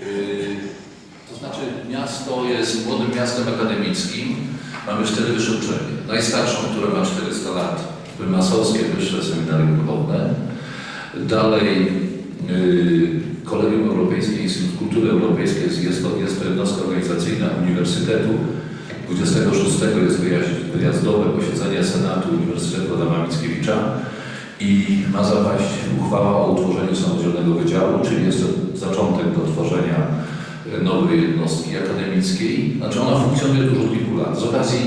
Yy, To znaczy miasto jest młodym miastem akademickim. Mamy cztery wyższe uczelnie. Najstarszą, która ma 400 lat, Masowskie Wyższe Seminarium Duchowne. Dalej yy, Kolegium Europejskie, Instytut Kultury Europejskiej jest, jest, to, jest to jednostka organizacyjna Uniwersytetu. 26 jest wyjazd- wyjazdowe posiedzenie Senatu Uniwersytetu Adama Mickiewicza i ma zapaść uchwała o utworzeniu samodzielnego wydziału, czyli jest to zaczątek do tworzenia e, nowej jednostki akademickiej. Znaczy ona funkcjonuje już od kilku lat. Z okazji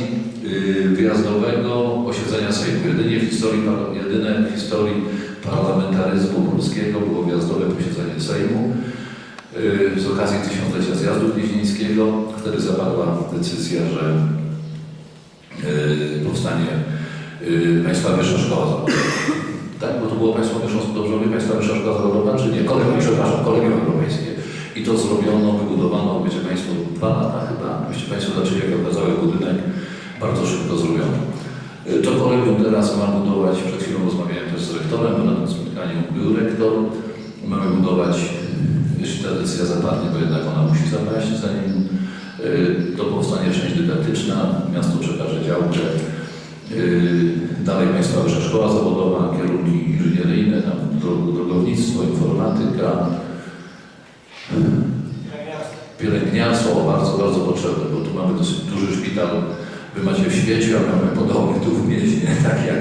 y, wyjazdowego posiedzenia Sejmu. Jedynie w historii, jedyne w historii parlamentaryzmu polskiego było wyjazdowe posiedzenie Sejmu. Y, Z okazji tysiąclecia zjazdu gnieźnieńskiego wtedy zapadła decyzja, że y, powstanie Państwa Wyższa Szkoła Zawodowa. Tak, bo to było Państwo Wyższa, dobrze mówię, Państwa Szkoła Zawodowa, czy nie? Kolegium, przepraszam, Kolegium Europejskie. I to zrobiono, wybudowano, wiecie Państwo, dwa lata chyba, byście Państwo zobaczyli, jak okazały budynek, bardzo szybko zrobiono. To kolegium teraz ma budować, przed chwilą rozmawiałem też z rektorem, bo na tym spotkaniu był rektor. Mamy budować, jeśli ta decyzja zapadnie, bo jednak ona musi zapaść, zanim y, to powstanie część dydaktyczna, miasto przekaże działkę. Y, Dalej Państwa Wyższa Szkoła Zawodowa, kierunki inżynieryjne, tam dro- drogownictwo, informatyka, pielęgniarstwo, bardzo, bardzo potrzebne, bo tu mamy dosyć duży szpital. Wy macie w świecie, a mamy podobny tu w mieście, tak jak